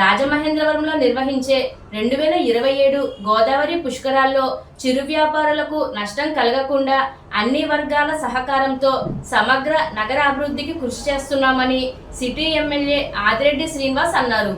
రాజమహేంద్రవరంలో నిర్వహించే రెండు వేల ఇరవై ఏడు గోదావరి పుష్కరాల్లో చిరు వ్యాపారులకు నష్టం కలగకుండా అన్ని వర్గాల సహకారంతో సమగ్ర నగర అభివృద్ధికి కృషి చేస్తున్నామని సిటీ ఎమ్మెల్యే ఆదిరెడ్డి శ్రీనివాస్ అన్నారు.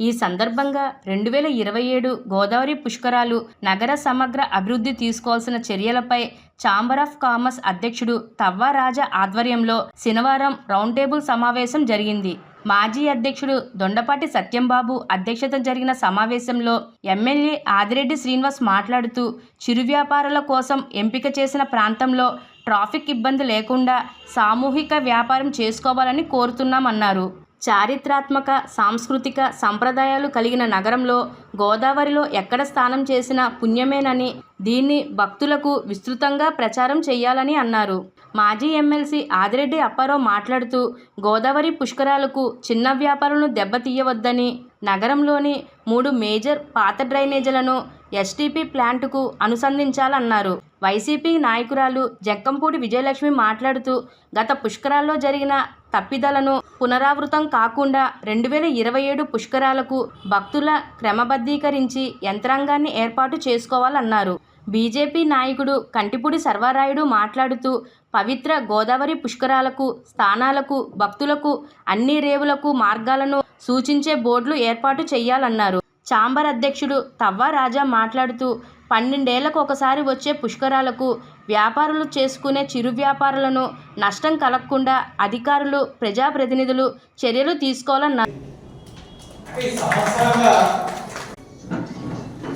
ఈ సందర్భంగా రెండు వేల ఇరవై ఏడు గోదావరి పుష్కరాలు నగర సమగ్ర అభివృద్ధి తీసుకోవాల్సిన చర్యలపై ఛాంబర్ ఆఫ్ కామర్స్ అధ్యక్షుడు తవ్వారాజా ఆధ్వర్యంలో శనివారం రౌండ్ టేబుల్ సమావేశం జరిగింది. మాజీ అధ్యక్షుడు దొండపాటి సత్యంబాబు అధ్యక్షత జరిగిన సమావేశంలో ఎమ్మెల్యే ఆదిరెడ్డి శ్రీనివాస్ మాట్లాడుతూ చిరు వ్యాపారుల కోసం ఎంపిక చేసిన ప్రాంతంలో ట్రాఫిక్ ఇబ్బంది లేకుండా సామూహిక వ్యాపారం చేసుకోవాలని కోరుతున్నామన్నారు. చారిత్రాత్మక సాంస్కృతిక సంప్రదాయాలు కలిగిన నగరంలో గోదావరిలో ఎక్కడ స్నానం చేసినా పుణ్యమేనని దీన్ని భక్తులకు విస్తృతంగా ప్రచారం చేయాలని అన్నారు. మాజీ ఎమ్మెల్సీ ఆదిరెడ్డి అప్పారావు మాట్లాడుతూ గోదావరి పుష్కరాలకు చిన్న వ్యాపారులను దెబ్బతీయవద్దని నగరంలోని మూడు మేజర్ పాత డ్రైనేజీలను ఎస్టీపీ ప్లాంటుకు అనుసంధించాలన్నారు. వైసీపీ నాయకురాలు జక్కంపూడి విజయలక్ష్మి మాట్లాడుతూ గత పుష్కరాల్లో జరిగిన తప్పిదలను పునరావృతం కాకుండా రెండు వేల ఇరవై ఏడు పుష్కరాలకు భక్తుల క్రమబద్ధీకరించి యంత్రాంగాన్ని ఏర్పాటు చేసుకోవాలన్నారు. బీజేపీ నాయకుడు కంటిపూడి సర్వారాయుడు మాట్లాడుతూ పవిత్ర గోదావరి పుష్కరాలకు స్థానాలకు భక్తులకు అన్ని రేవులకు మార్గాలను సూచించే బోర్డులు ఏర్పాటు చేయాలన్నారు. చాంబర్ అధ్యక్షుడు తవ్వ రాజా మాట్లాడుతూ పన్నెండేళ్ళకు ఒకసారి వచ్చే పుష్కరాలకు వ్యాపారులు చేసుకునే చిరు వ్యాపారులను నష్టం కలగకుండా అధికారులు ప్రజాప్రతినిధులు చర్యలు తీసుకోవాలన్నారు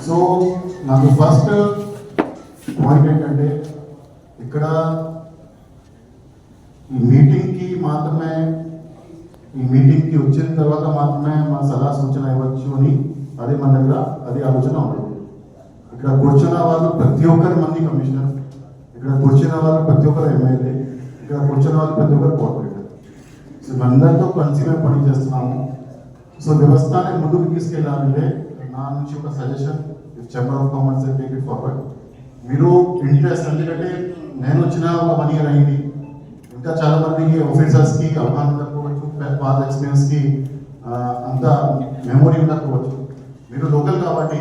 సో నాకు ఫస్ట్ పాయింట్ ఏంటంటే ఇక్కడ ఈ మీటింగ్కి మాత్రమే ఈ మీటింగ్కి వచ్చిన తర్వాత మాత్రమే మా సలహా సూచన ఇవ్వచ్చు అని అదే మన దగ్గర అది ఆలోచన ఉండదు ఇక్కడ కూర్చున్న వాళ్ళు ప్రతి ఒక్కరి మంది కమిషనర్. ఇక్కడ కూర్చున్న వాళ్ళు ప్రతి ఒక్కరు ఎమ్మెల్యే ఇక్కడ కూర్చున్న వాళ్ళు ప్రతి ఒక్కరు కోఆపరేటర్ సో ఇవందరితో కలిసి మేము పని చేస్తున్నాము. సో వ్యవస్థని ముందుకు తీసుకెళ్ళాలంటే నా నుంచి ఒక suggestion chamber of commerce take it forward మీరు ఇంట్రెస్ట్ ఎందుకంటే నేను వచ్చిన ఒక వన్ ఇయర్ అయింది? ఇంకా చాలా మందికి ఆఫీసర్స్కి అవగాహన ఉండకపోవచ్చు పాత ఎక్స్పీరియన్స్కి అంత మెమొరీ ఉండకపోవచ్చు. మీరు లోకల్ కాబట్టి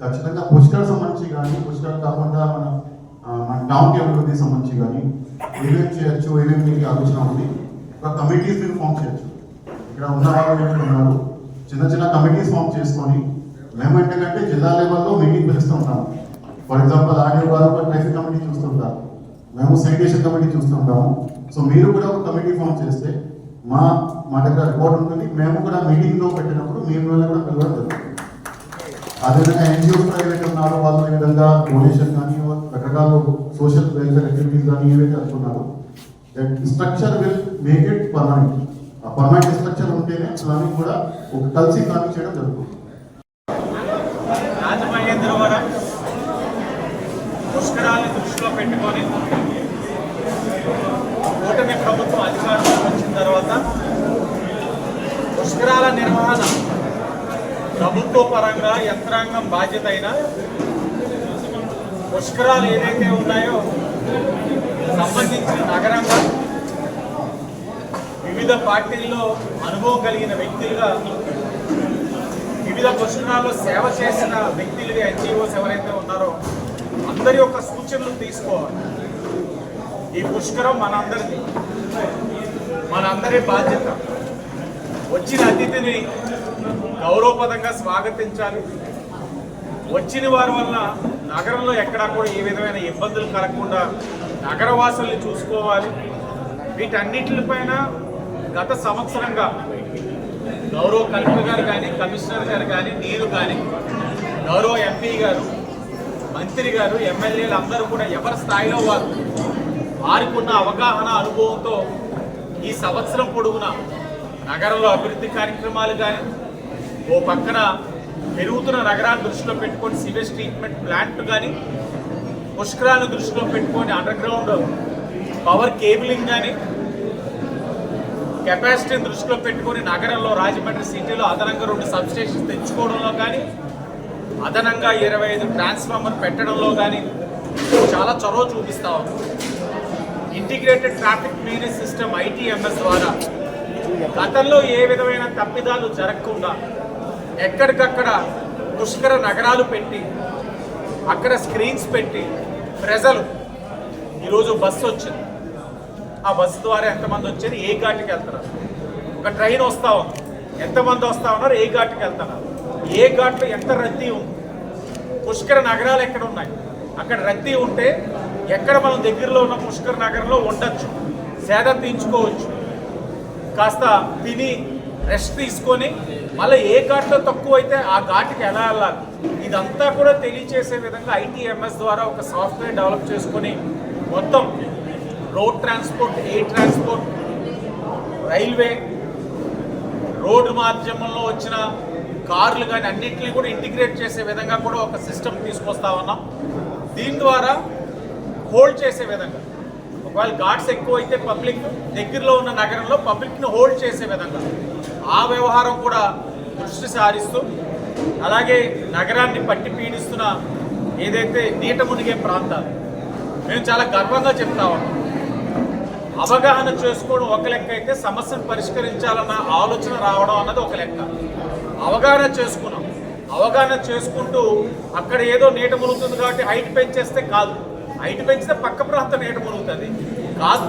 ఖచ్చితంగా పుష్కర్ సంబంధించి కానీ పుష్కర్ కాకుండా మన మన టౌన్కి అభివృద్ధి సంబంధించి కానీ ఏమేమి చేయొచ్చు ఏమేమి మీకు ఆలోచన ఉంది. ఒక కమిటీస్ మీరు ఫామ్ చేయొచ్చు. ఇక్కడ ఉన్న వాళ్ళు ఉన్నారు? చిన్న చిన్న కమిటీస్ ఫామ్ చేసుకొని మేము ఏంటంటే జిల్లా లెవెల్లో మీటింగ్ పిలుస్తూ ఉంటాము ఫర్ ఎగ్జాంపుల్ ఆడియో గారు ఒక ట్రాఫిక్ కమిటీ చూస్తుంటారు మేము శానిటేషన్ కమిటీ చూస్తుంటాము సో మీరు కూడా ఒక కమిటీ ఫామ్ చేస్తే మా మా దగ్గర రిపోర్ట్ ఉంటుంది. మేము కూడా మీటింగ్లో పెట్టినప్పుడు మేము కూడా పిలవడం జరుగుతుంది. అదేవిధంగా ఎన్జిఓస్ ఏవైతే ఉన్నారో వాళ్ళు ఈ విధంగా డొనేషన్ కానీ రకరకాల సోషల్ వెల్ఫేర్ యాక్టివిటీస్ కానీ ఏవైతే అనుకున్నారో that structure will make it permanent ఆ పర్మనెంట్ స్ట్రక్చర్ ఉంటేనే దాన్ని కూడా ఒక కలిసి కానీ చేయడం జరుగుతుంది. రాజమహేంద్రవరం దృష్టిలో పెట్టుకొని కూటమి ప్రభుత్వం అధికారంలోకి వచ్చిన తర్వాత పుష్కరాల నిర్వహణ ప్రభుత్వ పరంగా యంత్రాంగం బాధ్యత అయినా పుష్కరాలు ఏదైతే ఉన్నాయో సంబంధించిన నగరంగా వివిధ పార్టీల్లో అనుభవం కలిగిన వ్యక్తులుగా వివిధ పుష్కరాల్లో సేవ చేసిన వ్యక్తులుగా ఎన్జిఓస్ ఎవరైతే ఉన్నారో అందరి యొక్క సూచనలు తీసుకోవాలి. ఈ పుష్కరం మనందరిది మనందరి బాధ్యత. వచ్చిన అతిథిని గౌరవపదంగా స్వాగతించాలి. వచ్చిన వారి వల్ల నగరంలో ఎక్కడా కూడా ఏ విధమైన ఇబ్బందులు కలగకుండా నగరవాసుల్ని చూసుకోవాలి. వీటన్నిటిపైన గత సంవత్సరంగా గౌరవ కలెక్టర్ గారు కానీ కమిషనర్ గారు కానీ నేను కానీ గౌరవ ఎంపీ గారు మంత్రి గారు ఎమ్మెల్యేలు అందరూ కూడా ఎవరి స్థాయిలో వారు వారికున్న అవగాహన అనుభవంతో ఈ సంవత్సరం పొడవునా నగరంలో అభివృద్ధి కార్యక్రమాలు కానీ ఓ పక్కన పెరుగుతున్న నగరాన్ని దృష్టిలో పెట్టుకొని సివేజ్ ట్రీట్మెంట్ ప్లాంట్ కానీ పుష్కరాలను దృష్టిలో పెట్టుకొని అండర్ గ్రౌండ్ పవర్ కేబులింగ్ కానీ కెపాసిటీని దృష్టిలో పెట్టుకొని నగరంలో రాజమండ్రి సిటీలో అదనంగా రెండు సబ్స్టేషన్స్ తెచ్చుకోవడంలో కానీ అదనంగా ఇరవై ఐదు ట్రాన్స్ఫార్మర్ పెట్టడంలో కానీ చాలా చొరవ చూపిస్తా integrated traffic manage system ITMS ద్వారా గతంలో ఏ విధమైన తప్పిదాలు జరగకుండా ఎక్కడికక్కడ పుష్కర నగరాలు పెట్టి అక్కడ స్క్రీన్స్ పెట్టి ప్రజలు ఈరోజు బస్సు వచ్చింది. ఆ బస్సు ద్వారా ఎంతమంది వచ్చారు? ఏ ఘాటుకి వెళ్తున్నారు? ఒక ట్రైన్ వస్తా ఉంది. ఎంతమంది వస్తా ఉన్నారు? ఏ ఘాటుకి వెళ్తున్నారు? ఏ ఘాట్లో ఎంత రద్దీ ఉంది? పుష్కర నగరాలు ఎక్కడ ఉన్నాయి? అక్కడ రద్దీ ఉంటే ఎక్కడ మనం దగ్గరలో ఉన్న పుష్కర నగరంలో ఉండొచ్చు. సేద తీర్చుకోవచ్చు కాస్త తిని రెస్ట్ తీసుకొని మళ్ళీ ఏ ఘాట్లో తక్కువ అయితే ఆ ఘాటుకి ఎలా వెళ్ళాలి? ఇదంతా కూడా తెలియచేసే విధంగా ఐటీఎంఎస్ ద్వారా ఒక సాఫ్ట్వేర్ డెవలప్ చేసుకొని మొత్తం road transport air transport railway road మాధ్యమంలో వచ్చిన కార్లు కానీ అన్నింటినీ కూడా ఇంటిగ్రేట్ చేసే విధంగా కూడా ఒక సిస్టమ్ తీసుకొస్తా ఉన్నాం. దీని ద్వారా హోల్డ్ చేసే విధంగా ఒకవేళ ఘాట్స్ ఎక్కువ అయితే పబ్లిక్ దగ్గరలో ఉన్న నగరంలో పబ్లిక్ని హోల్డ్ చేసే విధంగా. ఆ వ్యవహారం కూడా దృష్టి సారిస్తూ అలాగే నగరాన్ని పట్టి పీడిస్తున్న ఏదైతే నీట మునిగే ప్రాంతాలు మేము చాలా గర్వంగా చెప్తా ఉన్నాం. అవగాహన చేసుకోవడం ఒక లెక్క అయితే సమస్యను పరిష్కరించాలన్న ఆలోచన రావడం అన్నది ఒక లెక్క. అవగాహన చేసుకున్నాం. అవగాహన చేసుకుంటూ అక్కడ ఏదో నీట మునుగుతుంది కాబట్టి హైట్ పెంచేస్తే కాదు. హైట్ పెంచితే పక్క ప్రాంతం నీట మునుగుతుంది కాదు.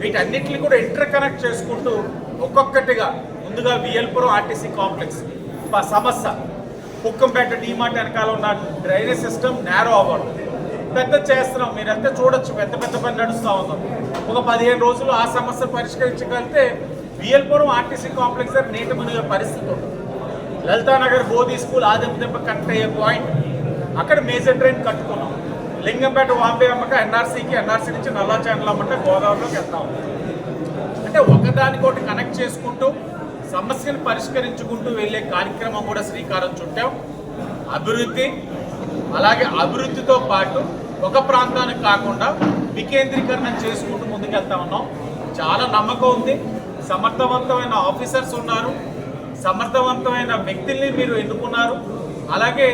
వీటన్నిటిని కూడా ఇంటర్ కనెక్ట్ చేసుకుంటూ ఒక్కొక్కటిగా ముందుగా విఎల్పురం ఆర్టీసీ కాంప్లెక్స్. సమస్య. కుక్కంపేట డీమార్ట్ వెనకాల ఉన్న డ్రైనేజ్ సిస్టమ్ నేరో అవ్వడం. పెద్ద చేస్తున్నాం. మీరంతా చూడొచ్చు. పెద్ద పెద్ద పని నడుస్తూ ఉందాం ఒక పదిహేను రోజులు ఆ సమస్య పరిష్కరించగలిగితే విఎల్పురం ఆర్టీసీ కాంప్లెక్స్ దగ్గర నీట మునిగే పరిస్థితి ఉంటుంది. లలితానగర్ బోధి స్కూల్ ఆదిమ దెబ్బ కనెక్ట్ అయ్యే పాయింట్ అక్కడ మేజర్ ట్రైన్ కట్టుకున్నాం. లింగంపేట వాంబే అమ్మక ఎన్ఆర్సీకి ఎన్ఆర్సీ నుంచి నల్లా ఛానల్ అమ్మంటే గోదావరిలోకి వెళ్తాం. అంటే ఒకదానికొకటి కనెక్ట్ చేసుకుంటూ సమస్యను పరిష్కరించుకుంటూ వెళ్ళే కార్యక్రమం కూడా శ్రీకారం చుట్టాం. అభివృద్ధి అలాగే అభివృద్ధితో పాటు ఒక ప్రాంతానికి కాకుండా వికేంద్రీకరణ చేసుకుంటూ ముందుకెళ్తా ఉన్నాం. చాలా నమ్మకం ఉంది. సమర్థవంతమైన ఆఫీసర్స్ ఉన్నారు. సమర్థవంతమైన వ్యక్తుల్ని మీరు ఎన్నుకున్నారు. అలాగే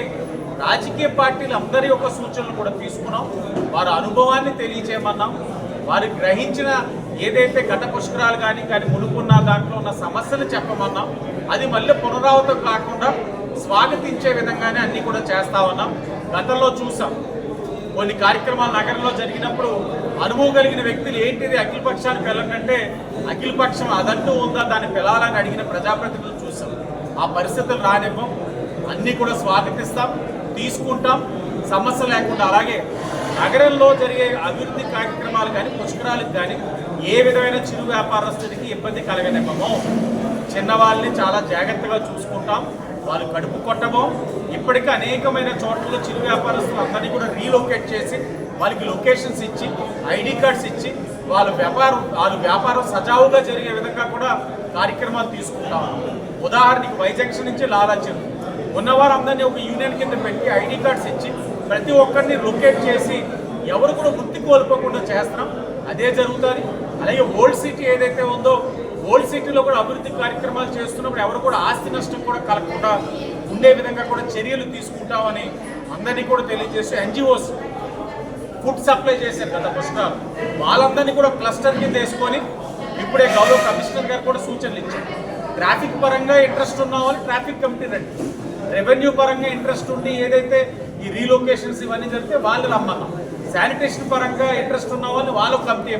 రాజకీయ పార్టీలు అందరి యొక్క సూచనలు కూడా తీసుకున్నాం. వారి అనుభవాన్ని తెలియచేయమన్నాం. వారు గ్రహించిన ఏదైతే ఘట పుష్కరాలు కానీ కానీ మునుకున్న దాంట్లో ఉన్న సమస్యలు చెప్పమన్నాం. అది మళ్ళీ పునరావృతం కాకుండా స్వాగతించే విధంగానే అన్నీ కూడా చేస్తా ఉన్నాం. గతంలో చూసాం. కొన్ని కార్యక్రమాలు నగరంలో జరిగినప్పుడు అనుభవం కలిగిన వ్యక్తులు ఏంటిది అఖిలపక్షాన్ని పిలకంటే అఖిలపక్షం అదంటూ ఉందా దాన్ని పిలవాలని అడిగిన ప్రజాప్రతినిధులు చూసాం. ఆ పరిస్థితులు రానివ్వం. అన్నీ కూడా స్వాగతిస్తాం. తీసుకుంటాం. సమస్య లేకుండా అలాగే నగరంలో జరిగే అభివృద్ధి కార్యక్రమాలు కానీ పుష్కరాలకు కానీ ఏ విధమైన చిరు వ్యాపారస్తుడికి ఇబ్బంది కలగనివ్వము. చిన్నవాళ్ళని చాలా జాగ్రత్తగా చూసుకుంటాం. వాళ్ళు కడుపు కొట్టమో. ఇప్పటికీ అనేకమైన చోట్ల చిరు వ్యాపారస్తులు అందరినీ కూడా రీలొకేట్ చేసి వాళ్ళకి లొకేషన్స్ ఇచ్చి ఐడి కార్డ్స్ ఇచ్చి వాళ్ళ వ్యాపారం వాళ్ళ వ్యాపారం సజావుగా జరిగే విధంగా కూడా కార్యక్రమాలు తీసుకుంటాం. ఉదాహరణకి వైజంక్షన్ నుంచి లాలా చెరువు. ఉన్నవారందరినీ ఒక యూనియన్ కింద పెట్టి ఐడి కార్డ్స్ ఇచ్చి ప్రతి ఒక్కరిని లొకేట్ చేసి ఎవరు కూడా వృత్తి కోల్పోకుండా చేస్తున్నాం. అదే జరుగుతుంది. అలాగే ఓల్డ్ సిటీ ఏదైతే ఉందో ఓల్డ్ సిటీలో కూడా అభివృద్ధి కార్యక్రమాలు చేస్తున్నప్పుడు ఎవరు కూడా ఆస్తి నష్టం కూడా కలగకుండా ఉండే విధంగా కూడా చర్యలు తీసుకుంటామని అందరినీ కూడా తెలియజేసి ఎన్జిఓస్ ఫుడ్ సప్లై చేశారు కదా ఫస్ట్ వాళ్ళందరినీ కూడా క్లస్టర్ కింద వేసుకొని ఇప్పుడే గౌరవ కమిషనర్ గారు కూడా సూచనలు ఇచ్చారు. ట్రాఫిక్ పరంగా ఇంట్రెస్ట్ ఉన్న వాళ్ళు ట్రాఫిక్ కమిటీ రండి. రెవెన్యూ పరంగా ఇంట్రెస్ట్ ఉండి ఏదైతే ఈ రీలొకేషన్స్ ఇవన్నీ జరిగితే వాళ్ళు రమ్మన్నాం శానిటేషన్ పరంగా ఇంట్రెస్ట్ ఉన్న వాళ్ళు వాళ్ళు కమిటీ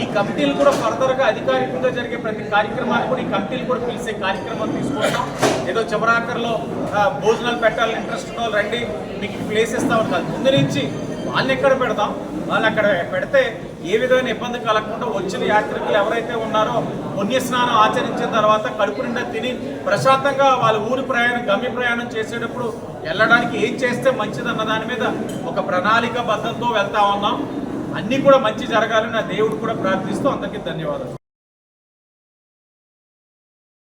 ఈ కమిటీలు కూడా ఫర్దర్గా అధికారికంగా జరిగే ప్రతి కార్యక్రమాన్ని కూడా ఈ కమిటీలు కూడా పిలిచే కార్యక్రమం తీసుకుంటాం. ఏదో చివరాకర్లో భోజనాలు పెట్టాలని ఇంట్రెస్ట్ ఉన్న వాళ్ళు రండి మీకు ప్లేస్ ఇస్తామని కాదు. ముందు నుంచి వాళ్ళని ఎక్కడ పెడతాం? వాళ్ళు అక్కడ పెడితే ఏ విధమైన ఇబ్బంది కలగకుండా వచ్చిన యాత్రికులు ఎవరైతే ఉన్నారో పుణ్యస్నానం ఆచరించిన తర్వాత కడుపు నిండా తిని ప్రశాంతంగా వాళ్ళ ఊరి ప్రయాణం గమ్య ప్రయాణం చేసేటప్పుడు వెళ్ళడానికి ఏం చేస్తే మంచిదన్న దాని మీద ఒక ప్రణాళిక బద్ధంతో వెళ్తా ఉన్నాం. అన్నీ కూడా మంచి జరగాలని నా దేవుడు కూడా ప్రార్థిస్తూ అందరికీ ధన్యవాదాలు.